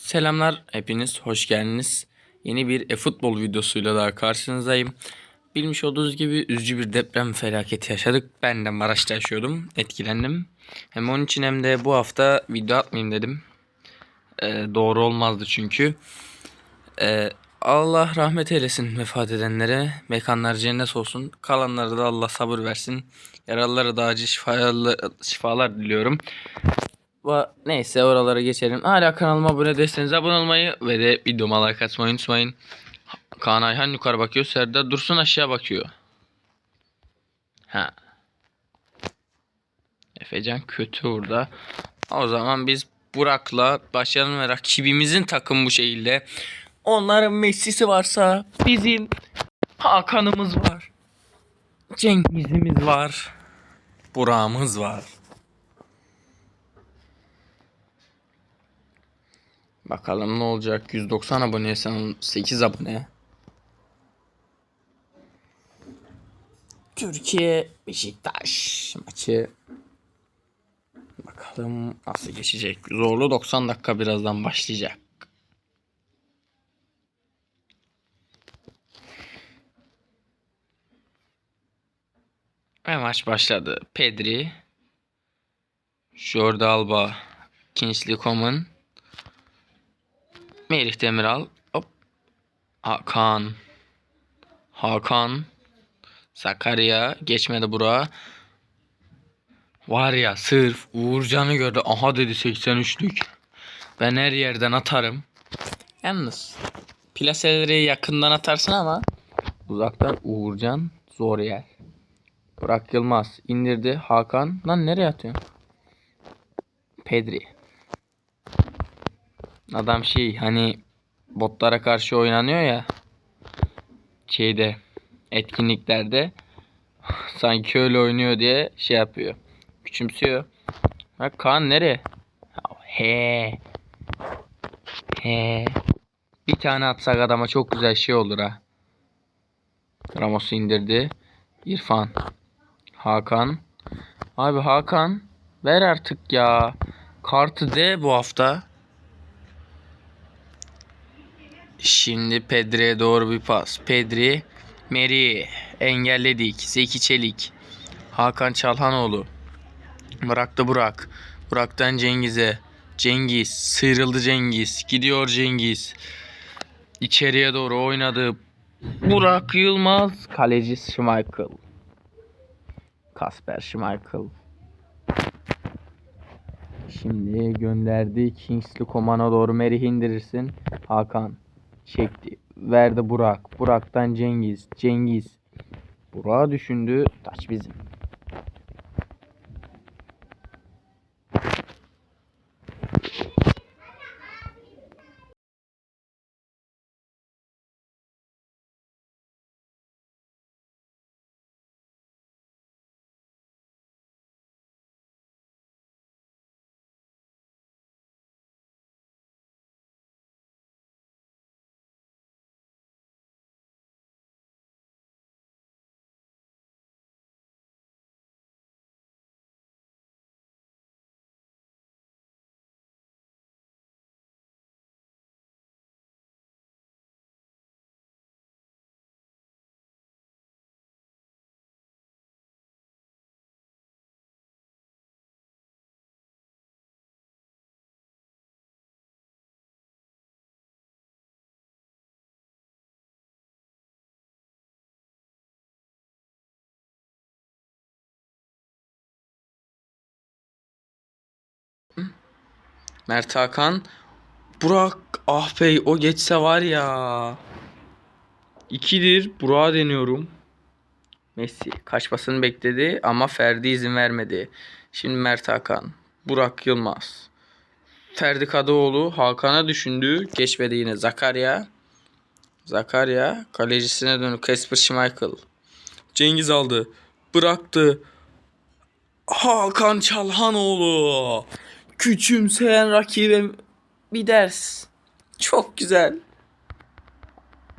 Selamlar hepiniz hoş geldiniz. Yeni bir e-futbol videosuyla daha karşınızdayım. Bilmiş olduğunuz gibi üzücü bir deprem felaketi yaşadık. Ben de Maraş'ta yaşıyordum. Etkilendim. Hem onun için hem de bu hafta video atmayayım dedim. Ee, doğru olmazdı çünkü. Ee, Allah rahmet eylesin vefat edenlere. Mekanlar cennet olsun. Kalanlara da Allah sabır versin. Yaralılara da acil şifalar, şifalar diliyorum. Va neyse oralara geçelim. Hala kanalıma abone değilseniz abone olmayı ve de videoma like atmayı unutmayın. Kaan Ayhan yukarı bakıyor. Serdar Dursun aşağı bakıyor. Ha. Efecan kötü burada. O zaman biz Burak'la başlayalım ve rakibimizin takım bu şekilde. Onların Messi'si varsa bizim Hakan'ımız var. Cengiz'imiz var. Burak'ımız var. Bakalım ne olacak. 190 aboneye sen 8 abone. Türkiye Beşiktaş maçı. Bakalım nasıl geçecek. Zorlu 90 dakika birazdan başlayacak. Ve maç başladı. Pedri, Jordi Alba, Kingsley Coman, Merih Demiral. Hop. Hakan. Hakan. Sakarya. Geçmedi bura. Var ya sırf Uğurcan'ı gördü. Aha dedi 83'lük. Ben her yerden atarım. Yalnız plaseleri yakından atarsın ama uzaktan Uğurcan zor yer. Burak Yılmaz indirdi. Hakan. Lan nereye atıyorsun? Pedri. Adam şey hani botlara karşı oynanıyor ya şeyde etkinliklerde sanki öyle oynuyor diye şey yapıyor. Küçümsüyor. Ha Kaan nereye? He. He. Bir tane atsak adama çok güzel şey olur ha. Ramos'u indirdi. İrfan. Hakan. Abi Hakan ver artık ya. Kartı de bu hafta. Şimdi Pedri'ye doğru bir pas. Pedri, Meri engelledik. Zeki Çelik, Hakan Çalhanoğlu. Bıraktı Burak. Burak'tan Cengiz'e. Cengiz, sıyrıldı Cengiz. Gidiyor Cengiz. İçeriye doğru oynadı. Burak Yılmaz. Kaleci Schmeichel. Kasper Schmeichel. Şimdi gönderdi. Kingsley Coman'a doğru Merih indirirsin. Hakan çekti. Verdi Burak. Burak'tan Cengiz. Cengiz. Burak'a düşündü. Taç bizim. Mert Hakan. Burak ah bey o geçse var ya. İkidir Burak'a deniyorum. Messi kaçmasını bekledi ama Ferdi izin vermedi. Şimdi Mert Hakan. Burak Yılmaz. Ferdi Kadıoğlu Hakan'a düşündü. Geçmedi yine Zakarya. Zakarya kalecisine dönüp Kasper Schmeichel. Cengiz aldı. Bıraktı. Hakan Çalhanoğlu. Küçümseyen rakibe bir ders. Çok güzel.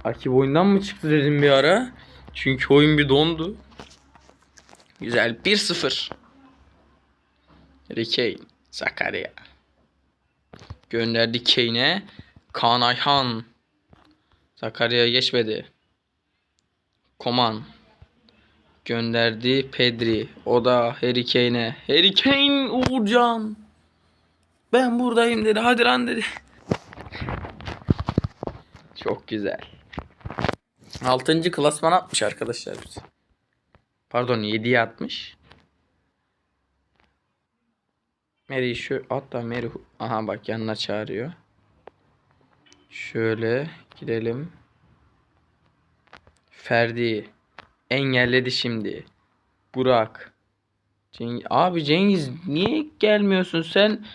Rakip oyundan mı çıktı dedim bir ara. Çünkü oyun bir dondu. Güzel 1-0. Harry Kane, Zakaria. Gönderdi Kane'e. Kaan Ayhan. Sakarya geçmedi. Koman. Gönderdi Pedri. O da Harry Kane'e. Harry Kane Uğurcan. Ben buradayım dedi. Hadi lan dedi. Çok güzel. 6. klasman atmış arkadaşlar bize. Pardon 7'ye atmış. Mary şu hatta Mary aha bak yanına çağırıyor. Şöyle gidelim. Ferdi engelledi şimdi. Burak. Cengiz. Abi Cengiz niye gelmiyorsun sen?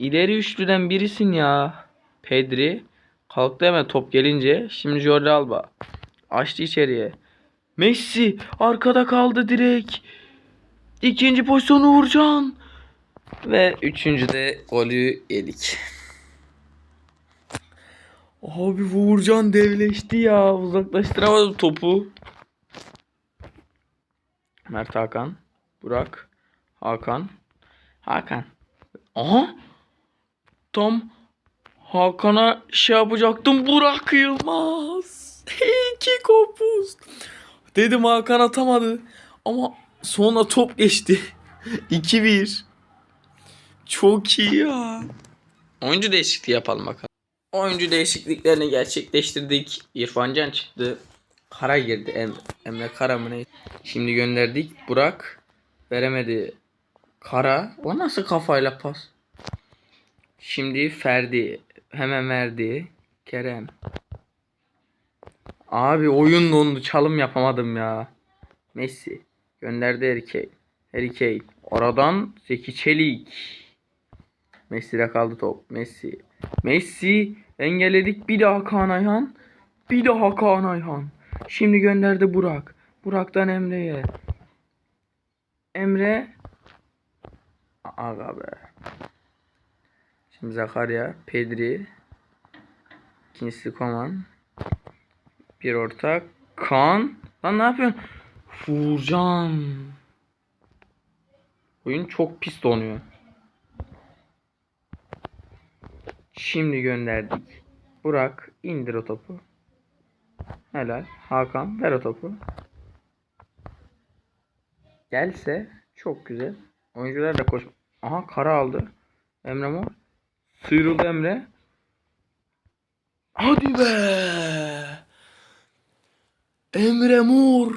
İleri üçlüden birisin ya. Pedri. Kalktı hemen top gelince. Şimdi Jordi Alba. Açtı içeriye. Messi arkada kaldı direkt. İkinci pozisyonu Uğurcan. Ve üçüncü de golü yedik. Abi Uğurcan devleşti ya. Uzaklaştıramadım topu. Mert Hakan. Burak. Hakan. Hakan. Aha. Tam Hakan'a şey yapacaktım. Burak Yılmaz. İki kopuz. Dedim Hakan atamadı. Ama sonra top geçti. 2-1. Çok iyi ya. Oyuncu değişikliği yapalım bakalım. Oyuncu değişikliklerini gerçekleştirdik. İrfan Can çıktı. Kara girdi. Em Emre Kara mı ne? Şimdi gönderdik. Burak veremedi. Kara. O nasıl kafayla pas? Şimdi Ferdi. Hemen verdi. Kerem. Abi oyun dondu. Çalım yapamadım ya. Messi. Gönderdi Kane. Harry. Oradan Zeki Çelik. Messi'de kaldı top. Messi. Messi engelledik. Bir daha Kaan Ayhan. Bir daha Kaan Ayhan. Şimdi gönderdi Burak. Burak'tan Emre'ye. Emre. Aga be. Şimdi Zakarya. Pedri. İkincisi Koman. Bir ortak. Kaan. Lan ne yapıyorsun? Furcan. Oyun çok pis donuyor. Şimdi gönderdik. Burak indir o topu. Helal. Hakan ver o topu. Gelse çok güzel. Oyuncular da koş. Aha kara aldı. Emre Mor. Sıyrıldı Emre. Hadi be. Emre Mor.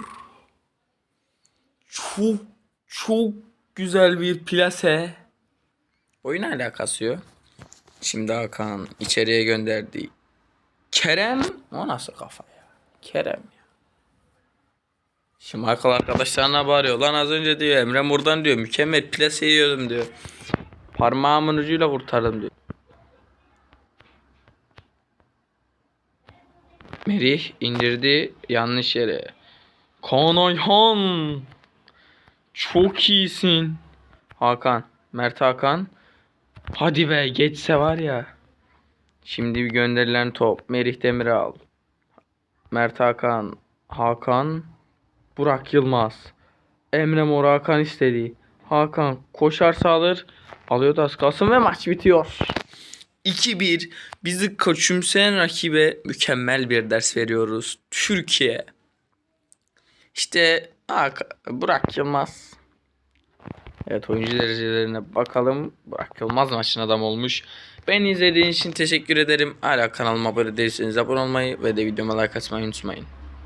Çok çok güzel bir plase. Oyun alakası yok. Şimdi Hakan içeriye gönderdi. Kerem o nasıl kafa ya? Kerem ya. Şimdi akıl arkadaşlarına bağırıyor. Lan az önce diyor Emre Mur'dan diyor. Mükemmel plase yiyordum diyor. Parmağımın ucuyla kurtardım diyor. Merih indirdi yanlış yere. Kaan Ayhan. Çok iyisin. Hakan. Mert Hakan. Hadi be geçse var ya. Şimdi bir gönderilen top. Merih Demiral. Mert Hakan. Hakan. Burak Yılmaz. Emre Mor Hakan istedi. Hakan koşarsa alır. Alıyor da az kalsın ve maç bitiyor. 2-1 bizi küçümseyen rakibe mükemmel bir ders veriyoruz. Türkiye. İşte Hak- Burak Yılmaz. Evet oyuncu derecelerine bakalım. Burak Yılmaz maçın adam olmuş. Beni izlediğiniz için teşekkür ederim. Hala kanalıma abone değilseniz abone olmayı ve de videoma like atmayı unutmayın.